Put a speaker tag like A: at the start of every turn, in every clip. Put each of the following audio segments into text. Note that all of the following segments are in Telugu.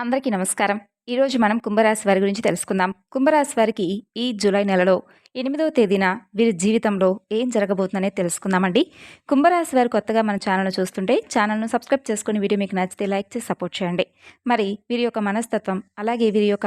A: అందరికీ నమస్కారం. ఈరోజు మనం కుంభరాశి వారి గురించి తెలుసుకుందాం. కుంభరాశి వారికి ఈ జూలై నెలలో ఎనిమిదవ తేదీన వీరి జీవితంలో ఏం జరగబోతుందనే తెలుసుకుందామండి. కుంభరాశి వారు కొత్తగా మన ఛానల్ను చూస్తుంటే ఛానల్ను సబ్స్క్రైబ్ చేసుకుని వీడియో మీకు నచ్చితే లైక్ చేసి సపోర్ట్ చేయండి. మరి వీరి యొక్క మనస్తత్వం అలాగే వీరి యొక్క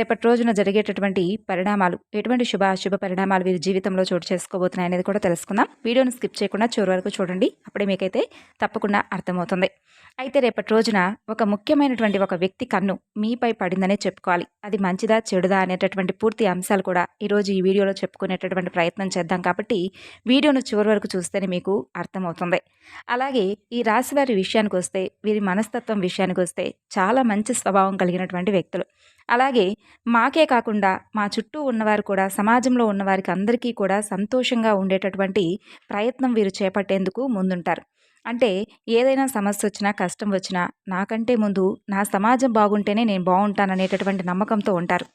A: రేపటి రోజున జరిగేటటువంటి పరిణామాలు ఎటువంటి శుభ అశుభ పరిణామాలు వీరి జీవితంలో చోటు చేసుకోబోతున్నాయి అనేది కూడా తెలుసుకుందాం. వీడియోను స్కిప్ చేయకుండా చివరి వరకు చూడండి. అప్పుడే మీకైతే తప్పకుండా అర్థమవుతుంది. అయితే రేపటి రోజున ఒక ముఖ్యమైనటువంటి ఒక వ్యక్తి కన్ను మీపై పడిందనే చెప్పుకోవాలి. అది మంచిదా చెడుదా అనేటటువంటి పూర్తి అంశాలు కూడా ఈరోజు ఈ వీడియోలో చెప్పుకునేటటువంటి ప్రయత్నం చేద్దాం కాబట్టి వీడియోను చివరి వరకు చూస్తేనే మీకు అర్థమవుతుంది. అలాగే ఈ రాశి వారి విషయానికి వస్తే వీరి మనస్తత్వం విషయానికి వస్తే చాలా మంచి స్వభావం కలిగినటువంటి వ్యక్తులు. అలాగే మాకే కాకుండా మా చుట్టూ ఉన్నవారు కూడా సమాజంలో ఉన్నవారికి అందరికీ కూడా సంతోషంగా ఉండేటటువంటి ప్రయత్నం వీరు చేపట్టేందుకు ముందుంటారు. అంటే ఏదైనా సమస్య వచ్చినా కష్టం వచ్చినా నాకంటే ముందు నా సమాజం బాగుంటేనే నేను బాగుంటాననేటటువంటి నమ్మకంతో ఉంటారు.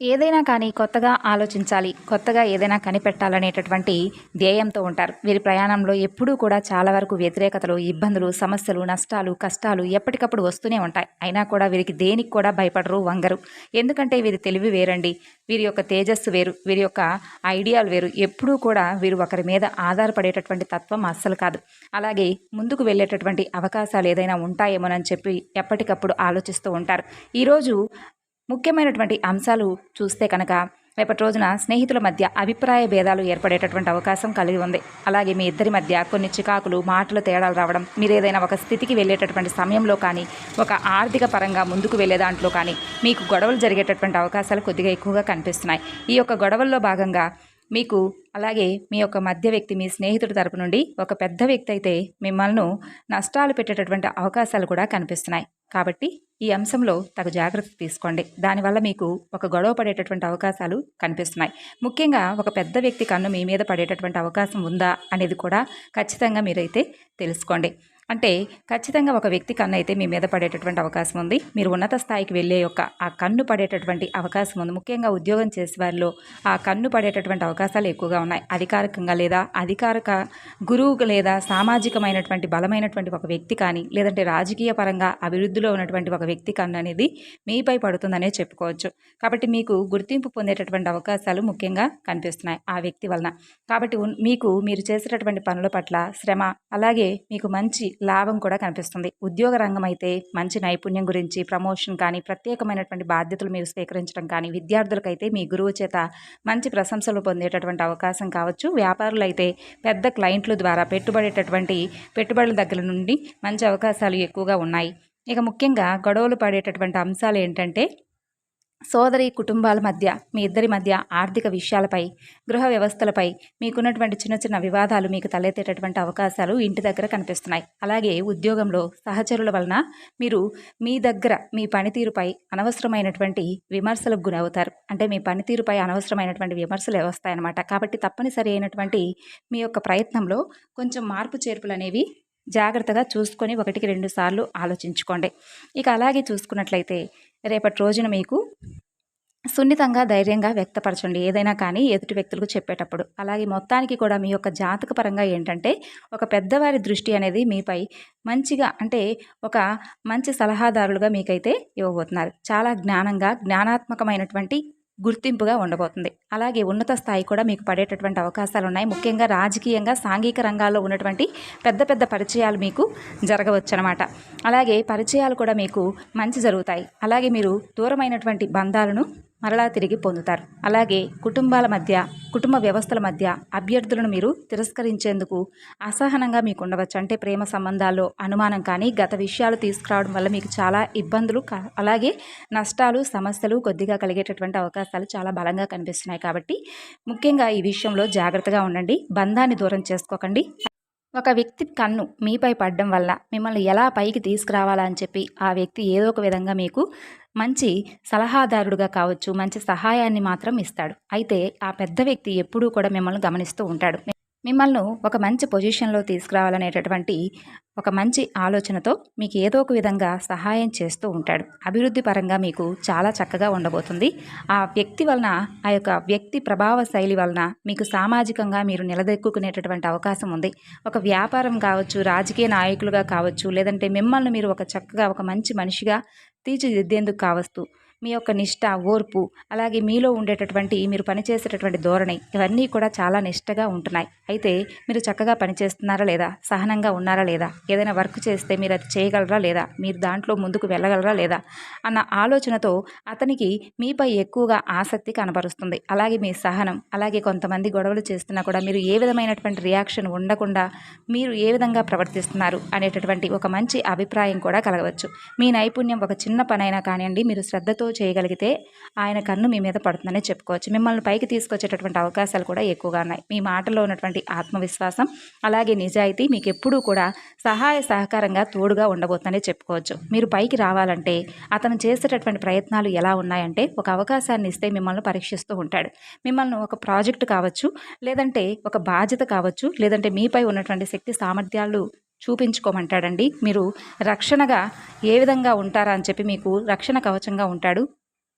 A: ఏదైనా కానీ కొత్తగా ఆలోచించాలి కొత్తగా ఏదైనా కనిపెట్టాలనేటటువంటి ధ్యేయంతో ఉంటారు. వీరి ప్రయాణంలో ఎప్పుడూ కూడా చాలా వరకు వ్యతిరేకతలు ఇబ్బందులు సమస్యలు నష్టాలు కష్టాలు ఎప్పటికప్పుడు వస్తూనే ఉంటాయి. అయినా కూడా వీరికి దేనికి కూడా భయపడరు వంగరు. ఎందుకంటే వీరి తెలివి వేరండి. వీరి యొక్క తేజస్సు వేరు. వీరి యొక్క ఐడియాలు వేరు. ఎప్పుడూ కూడా వీరు ఒకరి మీద ఆధారపడేటటువంటి తత్వం అస్సలు కాదు. అలాగే ముందుకు వెళ్ళేటటువంటి అవకాశాలు ఏదైనా ఉంటాయేమోనని చెప్పి ఎప్పటికప్పుడు ఆలోచిస్తూ ఉంటారు. ఈరోజు ముఖ్యమైనటువంటి అంశాలు చూస్తే కనుక రేపటి రోజున స్నేహితుల మధ్య అభిప్రాయ భేదాలు ఏర్పడేటటువంటి అవకాశం కలిగి ఉంది. అలాగే మీ ఇద్దరి మధ్య కొన్ని చికాకులు మాటలు తేడాలు రావడం మీరు ఏదైనా ఒక స్థితికి వెళ్ళేటటువంటి సమయంలో కానీ ఒక ఆర్థిక పరంగా ముందుకు వెళ్ళే దాంట్లో కానీ మీకు గొడవలు జరిగేటటువంటి అవకాశాలు కొద్దిగా ఎక్కువగా కనిపిస్తున్నాయి. ఈ యొక్క గొడవల్లో భాగంగా మీకు అలాగే మీ యొక్క మధ్య వ్యక్తి మీ స్నేహితుడి తరపు నుండి ఒక పెద్ద వ్యక్తి అయితే మిమ్మల్ని నష్టాలు పెట్టేటటువంటి అవకాశాలు కూడా కనిపిస్తున్నాయి. కాబట్టి ఈ అంశంలో తగు జాగ్రత్త తీసుకోండి. దానివల్ల మీకు ఒక గొడవ పడేటటువంటి అవకాశాలు కనిపిస్తున్నాయి. ముఖ్యంగా ఒక పెద్ద వ్యక్తి కన్ను మీ మీద పడేటటువంటి అవకాశం ఉందా అనేది కూడా ఖచ్చితంగా మీరైతే తెలుసుకోండి. అంటే ఖచ్చితంగా ఒక వ్యక్తి కన్ను అయితే మీ మీద పడేటటువంటి అవకాశం ఉంది. మీరు ఉన్నత స్థాయికి వెళ్ళే యొక్క ఆ కన్ను పడేటటువంటి అవకాశం ఉంది. ముఖ్యంగా ఉద్యోగం చేసే వారిలో ఆ కన్ను పడేటటువంటి అవకాశాలు ఎక్కువగా ఉన్నాయి. అధికారికంగా లేదా అధికారిక గురువు లేదా సామాజికమైనటువంటి బలమైనటువంటి ఒక వ్యక్తి కానీ లేదంటే రాజకీయ పరంగా అభివృద్ధిలో ఉన్నటువంటి ఒక వ్యక్తి కన్ను అనేది మీపై పడుతుందనే చెప్పుకోవచ్చు. కాబట్టి మీకు గుర్తింపు పొందేటటువంటి అవకాశాలు ముఖ్యంగా కనిపిస్తున్నాయి ఆ వ్యక్తి వలన. కాబట్టి మీకు మీరు చేసేటటువంటి పనుల పట్ల శ్రమ అలాగే మీకు మంచి లాభం కూడా కనిపిస్తుంది. ఉద్యోగ రంగం అయితే మంచి నైపుణ్యం గురించి ప్రమోషన్ కానీ ప్రత్యేకమైనటువంటి బాధ్యతలు మీరు స్వీకరించడం కానీ విద్యార్థులకైతే మీ గురువు చేత మంచి ప్రశంసలు పొందేటటువంటి అవకాశం కావచ్చు. వ్యాపారులు అయితే పెద్ద క్లయింట్ల ద్వారా పెట్టుబడేటటువంటి పెట్టుబడుల దగ్గర నుండి మంచి అవకాశాలు ఎక్కువగా ఉన్నాయి. ఇక ముఖ్యంగా గొడవలు పడేటటువంటి అంశాలు ఏంటంటే సోదరి కుటుంబాల మధ్య మీ ఇద్దరి మధ్య ఆర్థిక విషయాలపై గృహ వ్యవస్థలపై మీకున్నటువంటి చిన్న చిన్న వివాదాలు మీకు తలెత్తేటటువంటి అవకాశాలు ఇంటి దగ్గర కనిపిస్తున్నాయి. అలాగే ఉద్యోగంలో సహచరుల వలన మీరు మీ దగ్గర మీ పనితీరుపై అనవసరమైనటువంటి విమర్శలకు గురవుతారు. అంటే మీ పనితీరుపై అనవసరమైనటువంటి విమర్శలు వస్తాయన్నమాట. కాబట్టి తప్పనిసరి అయినటువంటి మీ యొక్క ప్రయత్నంలో కొంచెం మార్పు చేర్పులు అనేవి జాగ్రత్తగా చూసుకొని ఒకటికి రెండు సార్లు ఆలోచించుకోండి. ఇక అలాగే చూసుకున్నట్లయితే రేపటి రోజున మీకు సున్నితంగా ధైర్యంగా వ్యక్తపరచండి. ఏదైనా కానీ ఎదుటి వ్యక్తులకు చెప్పేటప్పుడు. అలాగే మొత్తానికి కూడా మీ యొక్క జాతక పరంగా ఏంటంటే ఒక పెద్దవారి దృష్టి అనేది మీపై మంచిగా అంటే ఒక మంచి సలహాదారులుగా మీకైతే ఇవ్వబోతున్నారు. చాలా జ్ఞానంగా జ్ఞానాత్మకమైనటువంటి గుర్తింపుగా ఉండబోతుంది. అలాగే ఉన్నత స్థాయి కూడా మీకు పడేటటువంటి అవకాశాలు ఉన్నాయి ముఖ్యంగా రాజకీయంగా సాంఘిక రంగాల్లో ఉన్నటువంటి పెద్ద పెద్ద పరిచయాలు మీకు జరగవచ్చు అనమాట అలాగే పరిచయాలు కూడా మీకు మంచి జరుగుతాయి. అలాగే మీరు దూరమైనటువంటి బంధాలను మరలా తిరిగి పొందుతారు. అలాగే కుటుంబాల మధ్య కుటుంబ వ్యవస్థల మధ్య అభ్యర్థులను మీరు తిరస్కరించేందుకు అసహనంగా మీకు ఉండవచ్చు అంటే ప్రేమ సంబంధాల్లో అనుమానం కానీ గత విషయాలు తీసుకురావడం వల్ల మీకు చాలా ఇబ్బందులు అలాగే నష్టాలు సమస్యలు కొద్దిగా కలిగేటటువంటి అవకాశాలు చాలా బలంగా కనిపిస్తున్నాయి. కాబట్టి ముఖ్యంగా ఈ విషయంలో జాగ్రత్తగా ఉండండి. బంధాన్ని దూరం చేసుకోకండి. ఒక వ్యక్తి కన్ను మీపై పడడం వల్ల మిమ్మల్ని ఎలా పైకి తీసుకురావాలని చెప్పి ఆ వ్యక్తి ఏదో ఒక విధంగా మీకు మంచి సలహాదారుడుగా కావచ్చు మంచి సహాయాన్ని మాత్రం ఇస్తాడు. అయితే ఆ పెద్ద వ్యక్తి ఎప్పుడూ కూడా మిమ్మల్ని గమనిస్తూ ఉంటాడు. మిమ్మల్ని ఒక మంచి పొజిషన్లో తీసుకురావాలనేటటువంటి ఒక మంచి ఆలోచనతో మీకు ఏదో ఒక విధంగా సహాయం చేస్తూ ఉంటాడు. అభివృద్ధి పరంగా మీకు చాలా చక్కగా ఉండబోతుంది. ఆ వ్యక్తి వలన ఆ యొక్క వ్యక్తి ప్రభావ శైలి వలన మీకు సామాజికంగా మీరు నిలదొక్కునేటటువంటి అవకాశం ఉంది. ఒక వ్యాపారం కావచ్చు రాజకీయ నాయకులుగా కావచ్చు లేదంటే మిమ్మల్ని మీరు ఒక చక్కగా ఒక మంచి మనిషిగా తీర్చిదిద్దేందుకు కావచ్చు మీ యొక్క నిష్ట ఓర్పు అలాగే మీలో ఉండేటటువంటి మీరు పనిచేసేటటువంటి ధోరణి ఇవన్నీ కూడా చాలా నిష్టగా ఉంటున్నాయి. అయితే మీరు చక్కగా పనిచేస్తున్నారా లేదా? సహనంగా ఉన్నారా లేదా? ఏదైనా వర్క్ చేస్తే మీరు అది చేయగలరా లేదా? మీరు దాంట్లో ముందుకు వెళ్ళగలరా లేదా? అన్న ఆలోచనతో అతనికి మీపై ఎక్కువగా ఆసక్తి కనబరుస్తుంది. అలాగే మీ సహనం అలాగే కొంతమంది గొడవలు చేస్తున్నా కూడా మీరు ఏ విధమైనటువంటి రియాక్షన్ ఉండకుండా మీరు ఏ విధంగా ప్రవర్తిస్తున్నారు అనేటటువంటి ఒక మంచి అభిప్రాయం కూడా కలగవచ్చు. మీ నైపుణ్యం ఒక చిన్న పనైనా కానివ్వండి మీరు శ్రద్ధతో చేయగలిగితే ఆయన కన్ను మీ మీద పడుతుందనే చెప్పుకోవచ్చు. మిమ్మల్ని పైకి తీసుకొచ్చేటటువంటి అవకాశాలు కూడా ఎక్కువగా ఉన్నాయి. మీ మాటలో ఉన్నటువంటి ఆత్మవిశ్వాసం అలాగే నిజాయితీ మీకు ఎప్పుడూ కూడా సహాయ సహకారంగా తోడుగా ఉండబోతుందనే చెప్పుకోవచ్చు. మీరు పైకి రావాలంటే అతను చేసేటటువంటి ప్రయత్నాలు ఎలా ఉన్నాయంటే ఒక అవకాశాన్ని ఇస్తే మిమ్మల్ని పరీక్షిస్తూ ఉంటాడు. మిమ్మల్ని ఒక ప్రాజెక్ట్ కావచ్చు లేదంటే ఒక బాధ్యత కావచ్చు లేదంటే మీపై ఉన్నటువంటి శక్తి సామర్థ్యాలు చూపించుకోమంటాడండి. మీరు రక్షణగా ఏ విధంగా ఉంటారా అని చెప్పి మీకు రక్షణ కవచంగా ఉంటాడు.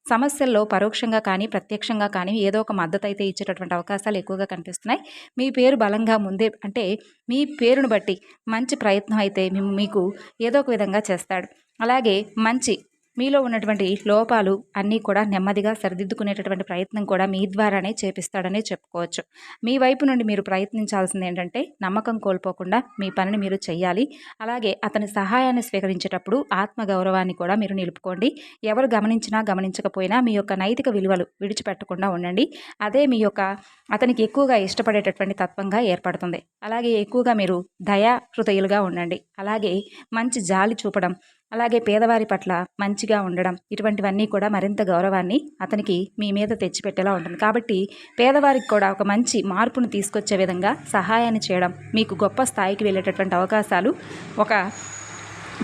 A: సమస్యల్లో పరోక్షంగా కానీ ప్రత్యక్షంగా కానీ ఏదో ఒక మద్దతు అయితే ఇచ్చేటటువంటి అవకాశాలు ఎక్కువగా కనిపిస్తున్నాయి. మీ పేరు బలంగా ముందే అంటే మీ పేరును బట్టి మంచి ప్రయత్నం అయితే మీకు ఏదో ఒక విధంగా చేస్తాడు. అలాగే మంచి మీలో ఉన్నటువంటి లోపాలు అన్నీ కూడా నెమ్మదిగా సరిదిద్దుకునేటటువంటి ప్రయత్నం కూడా మీ ద్వారానే చేపిస్తాడనే చెప్పుకోవచ్చు. మీ వైపు నుండి మీరు ప్రయత్నించాల్సింది ఏంటంటే నమ్మకం కోల్పోకుండా మీ పనిని మీరు చేయాలి అలాగే అతని సహాయాన్ని స్వీకరించేటప్పుడు ఆత్మగౌరవాన్ని కూడా మీరు నిలుపుకోండి. ఎవరు గమనించినా గమనించకపోయినా మీ యొక్క నైతిక విలువలు విడిచిపెట్టకుండా ఉండండి. అదే మీ యొక్క అతనికి ఎక్కువగా ఇష్టపడేటటువంటి తత్వంగా ఏర్పడుతుంది. అలాగే ఎక్కువగా మీరు దయా హృదయులుగా ఉండండి. అలాగే మంచి జాలి చూపడం అలాగే పేదవారి పట్ల మంచిగా ఉండడం ఇటువంటివన్నీ కూడా మరింత గౌరవాన్ని అతనికి మీ మీద తెచ్చిపెట్టేలా ఉంటుంది. కాబట్టి పేదవారికి కూడా ఒక మంచి మార్పును తీసుకొచ్చే విధంగా సహాయాన్ని చేయడం మీకు గొప్ప స్థాయికి వెళ్ళేటటువంటి అవకాశాలు ఒక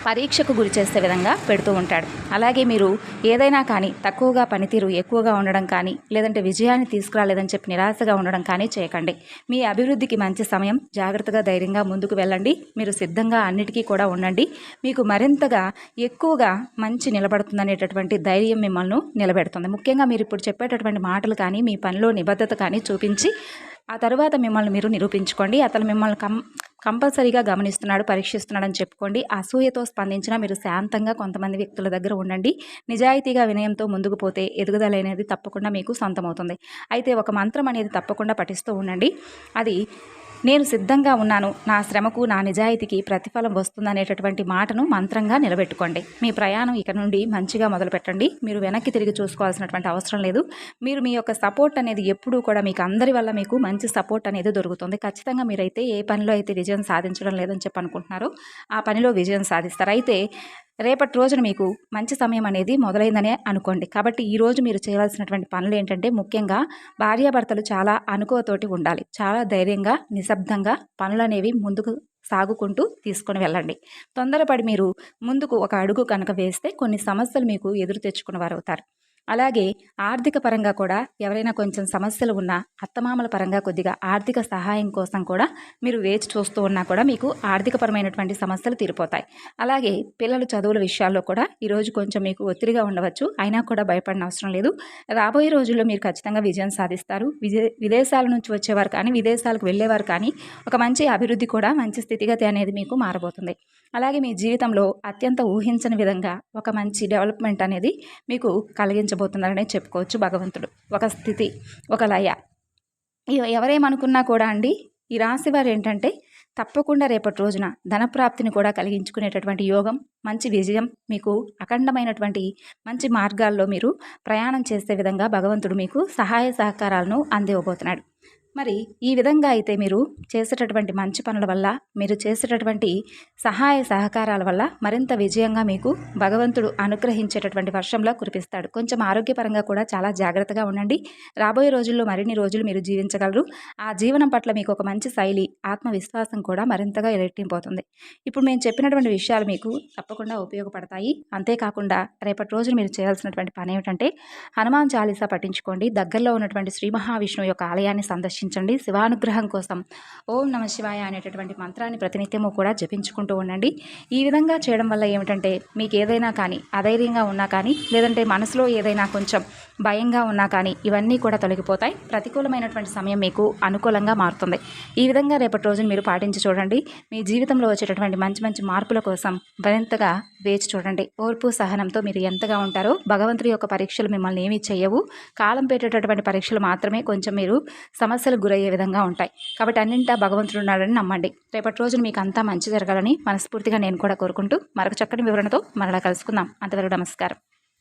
A: పరీక్షకు గురి చేసే విధంగా పెడుతూ ఉంటాడు. అలాగే మీరు ఏదైనా కానీ తక్కువగా పనితీరు ఎక్కువగా ఉండడం కానీ లేదంటే విజయాన్ని తీసుకురాలేదని చెప్పి నిరాశగా ఉండడం కానీ చేయకండి. మీ అభివృద్ధికి మంచి సమయం జాగ్రత్తగా ధైర్యంగా ముందుకు వెళ్ళండి. మీరు సిద్ధంగా అన్నిటికీ కూడా ఉండండి. మీకు మరింతగా ఎక్కువగా మంచి నిలబడుతుందనేటటువంటి ధైర్యం మిమ్మల్ని నిలబెడుతుంది. ముఖ్యంగా మీరు ఇప్పుడు చెప్పేటటువంటి మాటలు కానీ మీ పనిలో నిబద్ధత కానీ చూపించి ఆ తర్వాత మిమ్మల్ని మీరు నిరూపించుకోండి. అతను మిమ్మల్ని కం కంపల్సరీగా గమనిస్తున్నాడు పరీక్షిస్తున్నాడని చెప్పుకోండి. అసూయతో స్పందించినా మీరు శాంతంగా కొంతమంది వ్యక్తుల దగ్గర ఉండండి. నిజాయితీగా వినయంతో ముందుకు పోతే ఎదుగుదల అనేది తప్పకుండా మీకు సొంతమవుతుంది. అయితే ఒక మంత్రం అనేది తప్పకుండా పఠిస్తూ ఉండండి. అది నేను సిద్ధంగా ఉన్నాను. నా శ్రమకు నా నిజాయితీకి ప్రతిఫలం వస్తుందనేటటువంటి మాటను మంత్రంగా నిలబెట్టుకోండి. మీ ప్రయాణం ఇక నుండి మంచిగా మొదలుపెట్టండి. మీరు వెనక్కి తిరిగి చూసుకోవాల్సినటువంటి అవసరం లేదు. మీరు మీ యొక్క సపోర్ట్ అనేది ఎప్పుడూ కూడా మీకు అందరి వల్ల మీకు మంచి సపోర్ట్ అనేది దొరుకుతుంది. ఖచ్చితంగా మీరైతే ఏ పనిలో అయితే విజయం సాధించడం లేదని చెప్పి అనుకుంటున్నారో ఆ పనిలో విజయం సాధిస్తారు. అయితే రేపటి రోజున మీకు మంచి సమయం అనేది మొదలైందనే అనుకోండి. కాబట్టి ఈరోజు మీరు చేయవలసినటువంటి పనులు ఏంటంటే ముఖ్యంగా భార్యాభర్తలు చాలా అనుకువతోటి ఉండాలి. చాలా ధైర్యంగా నిశ్శబ్దంగా పనులు అనేవి ముందుకు సాగుకుంటూ తీసుకొని వెళ్ళండి. తొందరపడి మీరు ముందుకు ఒక అడుగు కనుక వేస్తే కొన్ని సమస్యలు మీకు ఎదురు తెచ్చుకున్న వారు అవుతారు అలాగే ఆర్థిక పరంగా కూడా ఎవరైనా కొంచెం సమస్యలు ఉన్నా అత్తమామల పరంగా కొద్దిగా ఆర్థిక సహాయం కోసం కూడా మీరు వేచి చూస్తూ ఉన్నా కూడా మీకు ఆర్థికపరమైనటువంటి సమస్యలు తీరిపోతాయి. అలాగే పిల్లల చదువుల విషయాల్లో కూడా ఈరోజు కొంచెం మీకు ఒత్తిడిగా ఉండవచ్చు. అయినా కూడా భయపడిన అవసరం లేదు. రాబోయే రోజుల్లో మీరు ఖచ్చితంగా విజయం సాధిస్తారు. విదేశాల నుంచి వచ్చేవారు కానీ విదేశాలకు వెళ్ళేవారు కానీ ఒక మంచి అభివృద్ధి కూడా మంచి స్థితిగతి అనేది మీకు మారబోతుంది. అలాగే మీ జీవితంలో అత్యంత ఊహించని విధంగా ఒక మంచి డెవలప్మెంట్ అనేది మీకు కలిగించ అందించబోతున్నారనే చెప్పుకోవచ్చు భగవంతుడు. ఒక స్థితి ఒక లయ. ఎవరేమనుకున్నా కూడా అండి ఈ రాశి వారు ఏంటంటే తప్పకుండా రేపటి రోజున ధనప్రాప్తిని కూడా కలిగించుకునేటటువంటి యోగం మంచి విజయం మీకు అఖండమైనటువంటి మంచి మార్గాల్లో మీరు ప్రయాణం చేసే విధంగా భగవంతుడు మీకు సహాయ సహకారాలను అందివ్వబోతున్నాడు. మరి ఈ విధంగా అయితే మీరు చేసేటటువంటి మంచి పనుల వల్ల మీరు చేసేటటువంటి సహాయ సహకారాల వల్ల మరింత విజయంగా మీకు భగవంతుడు అనుగ్రహించేటటువంటి వర్షంలో కురిపిస్తాడు. కొంచెం ఆరోగ్యపరంగా కూడా చాలా జాగ్రత్తగా ఉండండి. రాబోయే రోజుల్లో మరిన్ని రోజులు మీరు జీవించగలరు. ఆ జీవనం పట్ల మీకు ఒక మంచి శైలి ఆత్మవిశ్వాసం కూడా మరింతగా ఎరెట్టింపోతుంది ఇప్పుడు మేము చెప్పినటువంటి విషయాలు మీకు తప్పకుండా ఉపయోగపడతాయి. అంతేకాకుండా రేపటి రోజున మీరు చేయాల్సినటువంటి పని ఏమిటంటే హనుమాన్ చాలీసా పట్టించుకోండి దగ్గరలో ఉన్నటువంటి శ్రీ మహావిష్ణువు యొక్క ఆలయాన్ని సందర్శించి పరీక్షించండి శివానుగ్రహం కోసం ఓం నమ శివాయ అనేటటువంటి మంత్రాన్ని ప్రతినిత్యము కూడా జపించుకుంటూ ఉండండి. ఈ విధంగా చేయడం వల్ల ఏమిటంటే మీకు ఏదైనా కానీ అధైర్యంగా ఉన్నా కానీ లేదంటే మనసులో ఏదైనా కొంచెం భయంగా ఉన్నా కానీ ఇవన్నీ కూడా తొలగిపోతాయి. ప్రతికూలమైనటువంటి సమయం మీకు అనుకూలంగా మారుతుంది. ఈ విధంగా రేపటి రోజున మీరు పాటించి చూడండి. మీ జీవితంలో వచ్చేటటువంటి మంచి మంచి మార్పుల కోసం మరింతగా వేచి చూడండి. ఓర్పు సహనంతో మీరు ఎంతగా ఉంటారో భగవంతుడి యొక్క పరీక్షలు మిమ్మల్ని ఏమీ చేయవు. కాలం పెట్టేటటువంటి పరీక్షలు మాత్రమే కొంచెం మీరు సమస్యలకు గురయ్యే విధంగా ఉంటాయి. కాబట్టి అన్నింటా భగవంతుడు ఉన్నాడని నమ్మండి. రేపటి రోజున మీకు అంతా మంచి జరగాలని మనస్ఫూర్తిగా నేను కూడా కోరుకుంటూ మరొక చక్కని వివరణతో మరలా కలుసుకుందాం. అంతవరకు నమస్కారం.